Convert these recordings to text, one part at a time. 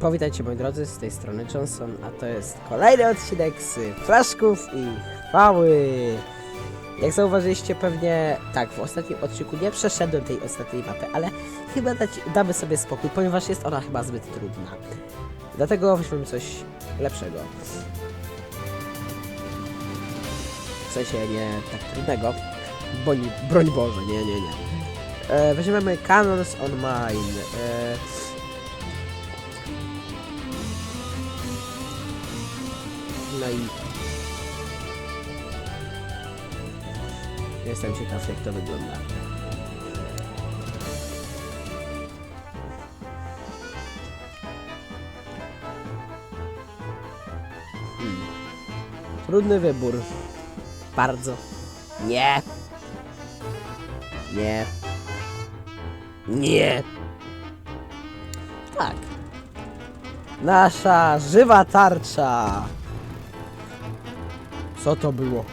Powitajcie moi drodzy, z tej strony Johnson, a to jest kolejny odcinek z Flaszków i Chwały. Jak zauważyliście pewnie, tak, w ostatnim odcinku nie przeszedłem tej ostatniej mapy, ale chyba dać, damy sobie spokój, ponieważ jest ona chyba zbyt trudna. Dlatego weźmiemy coś lepszego. W sensie nie tak trudnego, broń, broń Boże, nie, nie, nie. E, weźmiemy Canons on Mine. E, i... Jestem ciekaw jak to wygląda. Hmm. Trudny wybór. Bardzo. Nie. Nie. Nie. Tak. Nasza żywa tarcza. Co to było?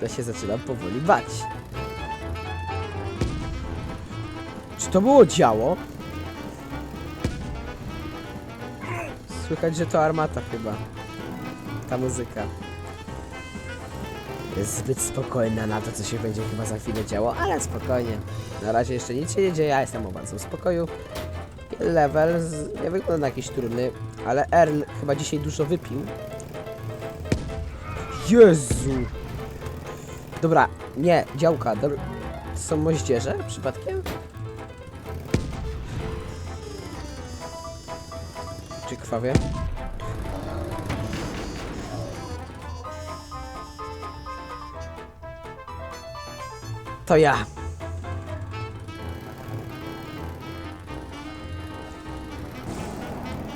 To się zaczynam powoli bać. Czy to było działo? Słychać, że to armata chyba. Ta muzyka. Jest zbyt spokojna na to, co się będzie chyba za chwilę działo, ale spokojnie. Na razie jeszcze nic się nie dzieje, ja jestem w spokoju. Level z... nie wygląda na jakiś trudny, ale Earl chyba dzisiaj dużo wypił. Jezu! Dobra, nie, działka. Dobra. To są moździerze przypadkiem? Czy krwawie? To ja.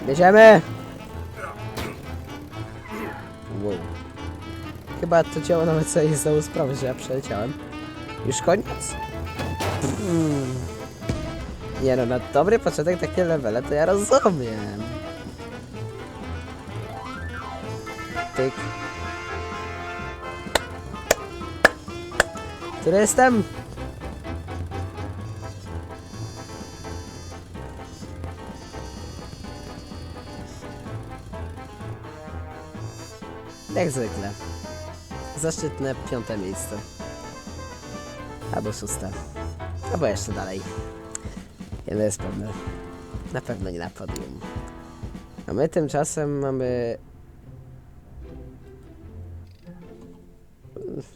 Jedziemy! Wow. Chyba to działo nawet sobie zdało sprawę, że ja przeleciałem. Już koniec? Mm. Nie no, na dobry początek takie levele to ja rozumiem. Tyk. Który jestem? Jak zwykle. Zaszczytne piąte miejsce. Albo szóste. Albo jeszcze dalej. Jedno jest pewne. Na pewno nie na podium. A my tymczasem mamy...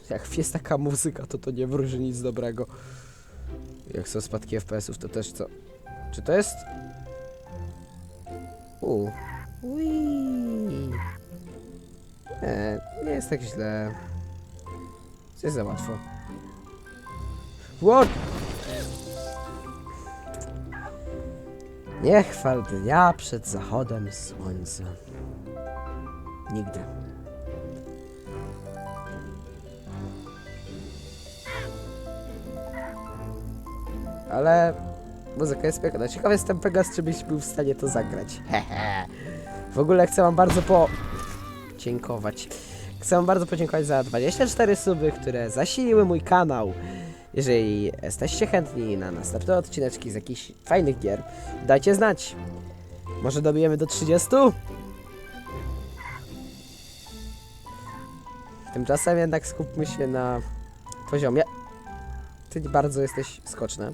Jak jest taka muzyka, to to nie wróży nic dobrego. Jak są spadki FPS-ów, to też co... Czy to jest... U. Ui. Nie, nie jest tak źle. Co jest za łatwo? What? Nie chwal dnia przed zachodem słońca. Nigdy. Ale muzyka jest piękna. Ciekawy jestem Pegas, czy byś był w stanie to zagrać. Hehe. W ogóle chcę wam bardzo po dziękować. Chcę bardzo podziękować za 24 suby, które zasiliły mój kanał. Jeżeli jesteście chętni na następne odcineczki z jakichś fajnych gier, dajcie znać. Może dobijemy do 30? Tymczasem jednak skupmy się na poziomie. Ty bardzo jesteś skoczny.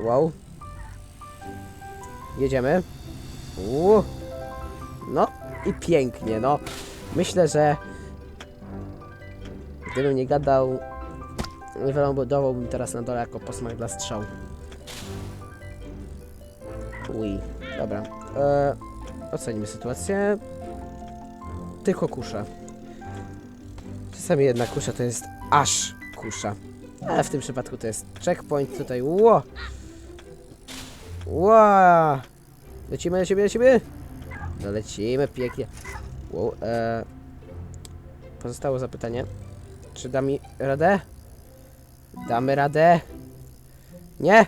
Wow. Jedziemy. Uuu. No i pięknie, no. Myślę, że gdybym nie gadał, wylądowałbym teraz na dole jako posmak dla strzał. Ui, dobra. E, ocenimy sytuację. Tylko kusza. Czasami jedna kusza to jest aż kusza. Ale w tym przypadku to jest checkpoint tutaj. Ło! Ło! Lecimy, lecimy, lecimy! No lecimy pięknie. Wow, e... Pozostało zapytanie. Czy da mi radę? Damy radę? Nie!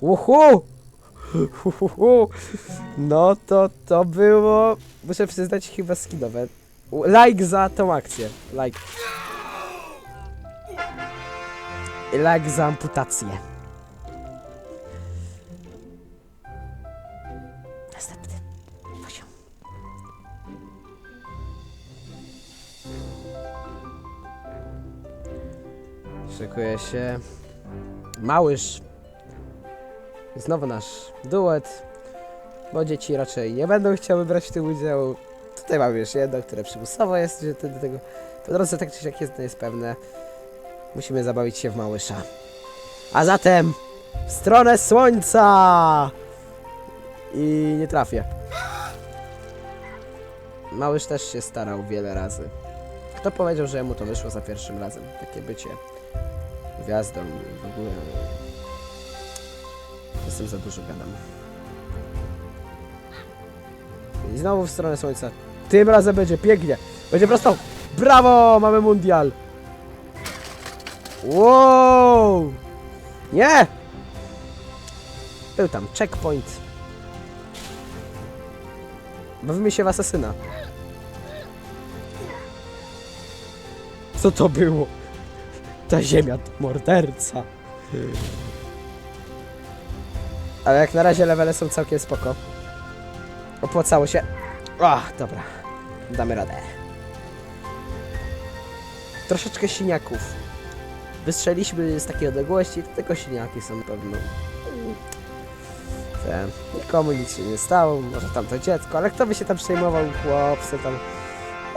Uhu! Uhuhu. No to to było... Muszę przyznać chyba skinowe. Like za tą akcję. Like. Like za amputację. Szykuje się Małysz. Znowu nasz duet, bo dzieci raczej nie będą chciały brać w tym udziału. Tutaj mamy już jedno, które przymusowo jest że do tego. Po drodze tak czy siak jest, to jest pewne. Musimy zabawić się w Małysza. A zatem w stronę słońca! I nie trafię. Małysz też się starał wiele razy. Kto powiedział, że mu to wyszło za pierwszym razem? Takie bycie gwiazdą i w ogóle. Jestem za dużo gadam. I znowu w stronę słońca. Tym razem będzie pięknie. Będzie prosto. Brawo! Mamy mundial. Wow! Nie! Był tam checkpoint. Bawimy się w asasyna. Co to było? Ta ziemia to morderca. Ale jak na razie levele są całkiem spoko. Opłacało się. Ach, dobra. Damy radę. Troszeczkę siniaków. Wystrzeliśmy z takiej odległości, tylko siniaki są pewno. Te, nikomu nic się nie stało, może tam to dziecko, ale kto by się tam przejmował chłopcy tam.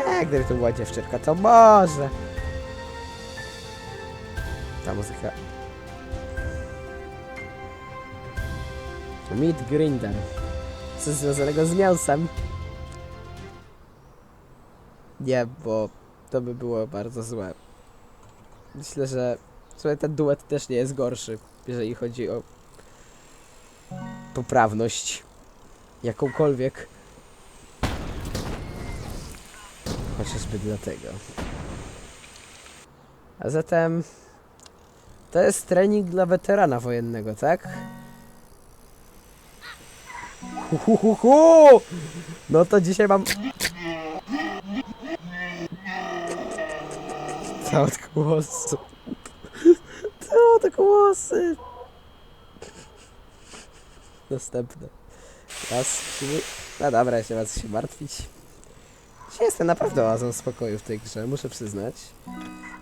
E, gdyby to była dziewczynka, to może. Ta muzyka. Meat Grinder. Coś związanego z mięsem. Nie, bo to by było bardzo złe. Myślę, że słuchaj, ten duet też nie jest gorszy, jeżeli chodzi o poprawność jakąkolwiek. Chociażby dlatego. A zatem to jest trening dla weterana wojennego, tak? Hu, hu, hu, hu! No to dzisiaj mam... Całe te głosy. Całe te głosy. Następne. Raz. No dobra, się was się martwić. Dzisiaj jestem naprawdę oazą spokoju w tej grze, muszę przyznać.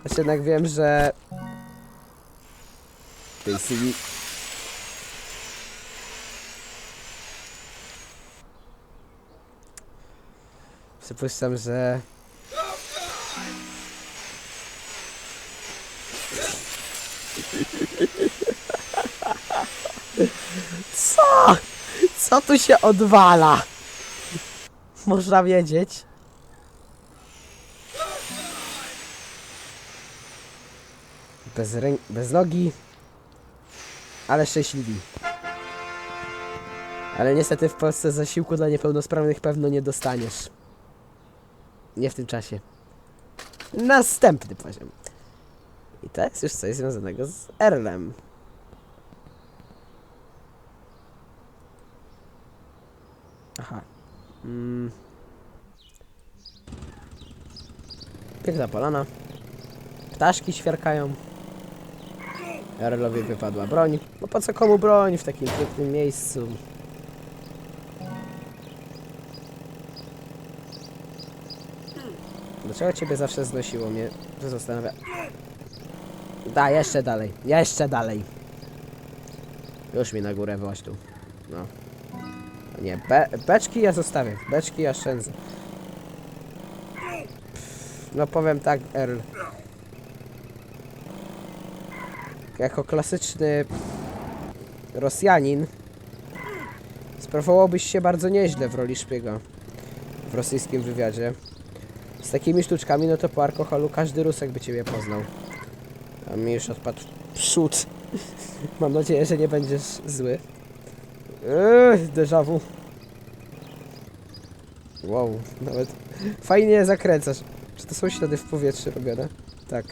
Choć jednak wiem, że... Tej CV... Przypuszczam, że... Co? Co tu się odwala? Można wiedzieć. Bez, bez nogi, ale szczęśliwi. Ale niestety w Polsce zasiłku dla niepełnosprawnych pewno nie dostaniesz. Nie w tym czasie. Następny poziom. I to jest już coś związanego z Erlem. Aha. Mm. Piękna polana. Ptaszki świerkają. Erlowi wypadła broń. No po co komu broń w takim pięknym miejscu? Dlaczego ciebie zawsze znosiło mnie? To zastanawia. Da, jeszcze dalej. Jeszcze dalej. Już mi na górę wyłaź tu. No. Nie, be beczki ja zostawię. Beczki ja szczędzę. Pff, No powiem tak, Earl. Jako klasyczny Rosjanin sprawowałbyś się bardzo nieźle w roli szpiega w rosyjskim wywiadzie. Z takimi sztuczkami, no to po alkoholu każdy Rusek by ciebie poznał. A mi już odpadł przód. Mam nadzieję, że nie będziesz zły. Eee, déjà vu. Wow, nawet fajnie zakręcasz. Czy to są ślady w powietrzu robione? Tak,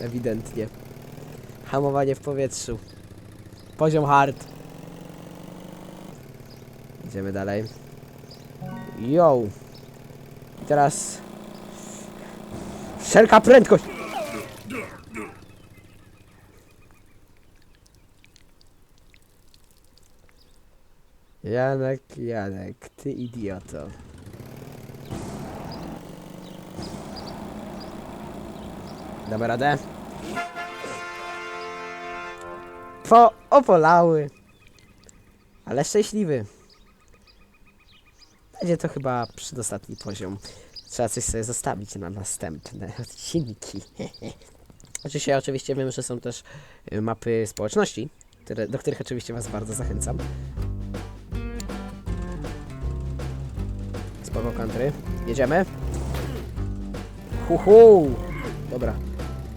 ewidentnie. Hamowanie w powietrzu. Poziom hard. Idziemy dalej. Yo. I teraz... Wszelka prędkość! Janek, Janek, ty idioto. Damy radę? Po opolały. Ale szczęśliwy. Będzie to chyba przedostatni poziom. Trzeba coś sobie zostawić na następne odcinki. Oczywiście, oczywiście wiem, że są też y, mapy społeczności, które, do których oczywiście Was bardzo zachęcam. Spoko country. Jedziemy. Hu, hu. Dobra.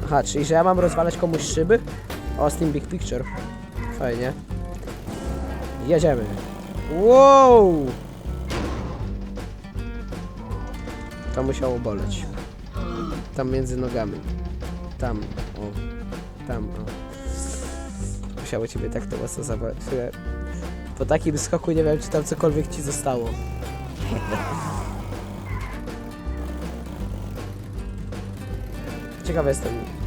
Aha, czyli że ja mam rozwalać komuś szyby? Steam Big Picture. Fajnie. Jedziemy. Wow! To musiało boleć. Tam między nogami. Tam, o. Tam, o. Musiało ciebie tak to mocno zabrać. Po takim skoku nie wiem, czy tam cokolwiek ci zostało. Ciekawy jestem.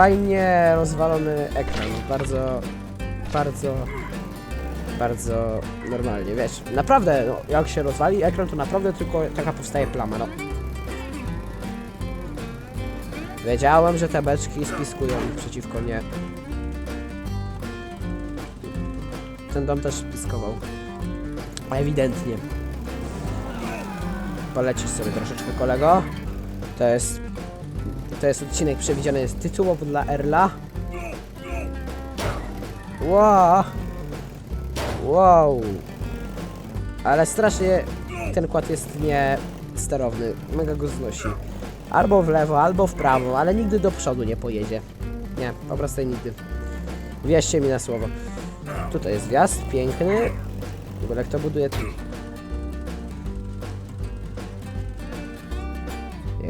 Fajnie rozwalony ekran. Bardzo, bardzo, bardzo normalnie. Wiesz, naprawdę, no, jak się rozwali ekran, to naprawdę tylko taka powstaje plama, no. Wiedziałem, że te beczki spiskują przeciwko nie. Ten dom też spiskował. Ewidentnie. Polecisz sobie troszeczkę kolego. To jest. To jest odcinek przewidziany jest tytułowo dla Erla. Wow. Wow. Ale strasznie ten kład jest niesterowny. Mega go znosi. Albo w lewo, albo w prawo, ale nigdy do przodu nie pojedzie. Nie, po prostu nigdy. Wierzcie mi na słowo. Tutaj jest wjazd, piękny. W ogóle kto buduje tu?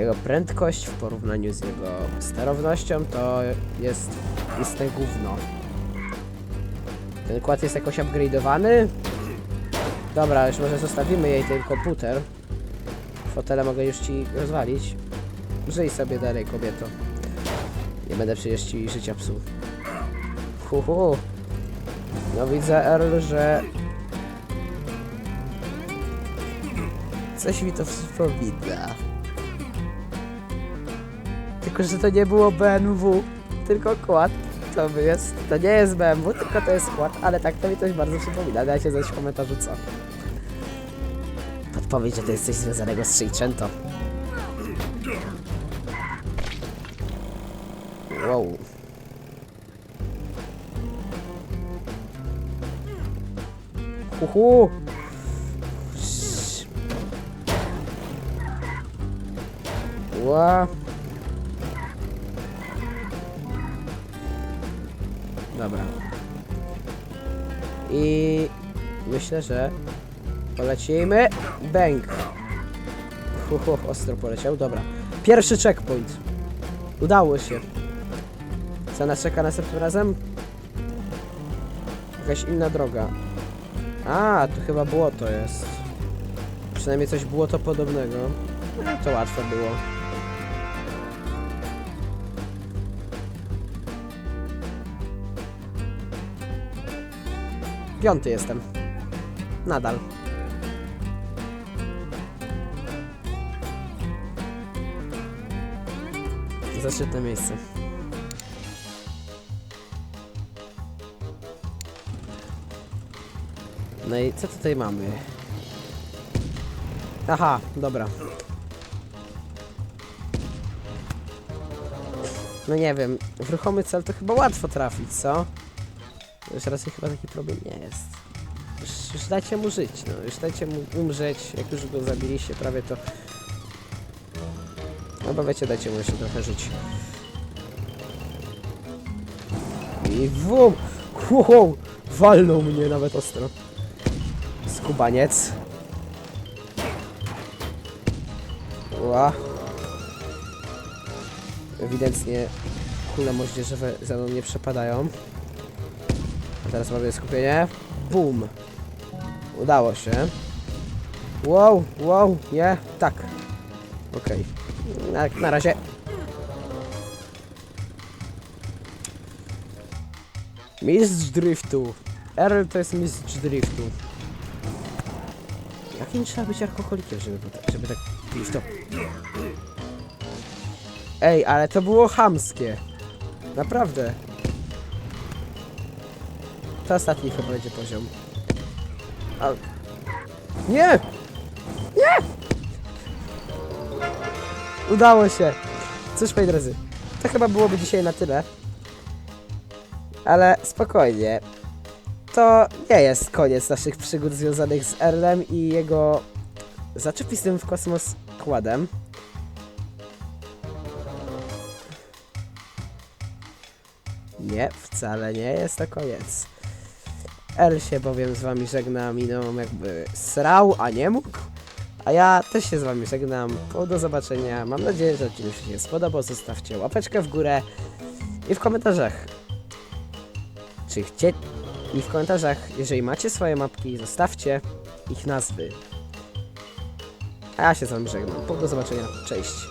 Jego prędkość w porównaniu z jego sterownością to jest istne gówno. Ten kład jest jakoś upgrade'owany. Dobra, już może zostawimy jej ten komputer. Fotele mogę już ci rozwalić. Żyj sobie dalej, kobieto. Nie będę przecież ci życia psuł. Hu, hu. No widzę, Earl, że... Coś mi to przypomina. Tylko, że to nie było BMW, tylko kład. To jest, to nie jest BMW, tylko to jest kład, ale tak to mi coś bardzo przypomina. Dajcie znać w komentarzu co. Podpowiedź, że to jest coś związanego z Seicento. Wow. Uhu. Ła. Dobra. I myślę, że polecimy. Bang. Hu, hu, ostro poleciał. Dobra. Pierwszy checkpoint. Udało się. Co nas czeka następnym razem? Jakaś inna droga. A, to chyba błoto jest. Przynajmniej coś błoto podobnego. No, to łatwe było. Piąty jestem. Nadal. Zaszczytne miejsce. No i co tutaj mamy? Aha, dobra. No nie wiem, w ruchomy cel to chyba łatwo trafić, co? Już raczej chyba taki problem nie jest. Już, już dajcie mu żyć, no. Już dajcie mu umrzeć, jak już go zabiliście prawie to... No bo wiecie, dajcie mu jeszcze trochę żyć. I wum! Wow! Walnął mnie nawet ostro. Skubaniec. Ła. Ewidentnie kule moździerzowe za mną nie przepadają. Teraz mamy skupienie. Bum. Udało się. Wow, wow, nie, tak. Okej. Na, na razie. Mistrz driftu. Earl to jest mistrz driftu. Jakim trzeba być alkoholikiem, żeby, żeby tak to? Ej, ale to było chamskie. Naprawdę. To ostatni chyba będzie poziom. A... Nie! Nie! Udało się. Cóż, moi drodzy, to chyba byłoby dzisiaj na tyle. Ale spokojnie. To nie jest koniec naszych przygód związanych z Erlem i jego zaczepistym w kosmos kładem. Nie, wcale nie jest to koniec. El się bowiem z wami żegna, minął jakby srał, a nie mógł. A ja też się z wami żegnam. Do zobaczenia. Mam nadzieję, że odcinek się spodobał. Zostawcie łapeczkę w górę i w komentarzach. Czy chcie... I w komentarzach, jeżeli macie swoje mapki, zostawcie ich nazwy. A ja się z wami żegnam. Do zobaczenia. Cześć.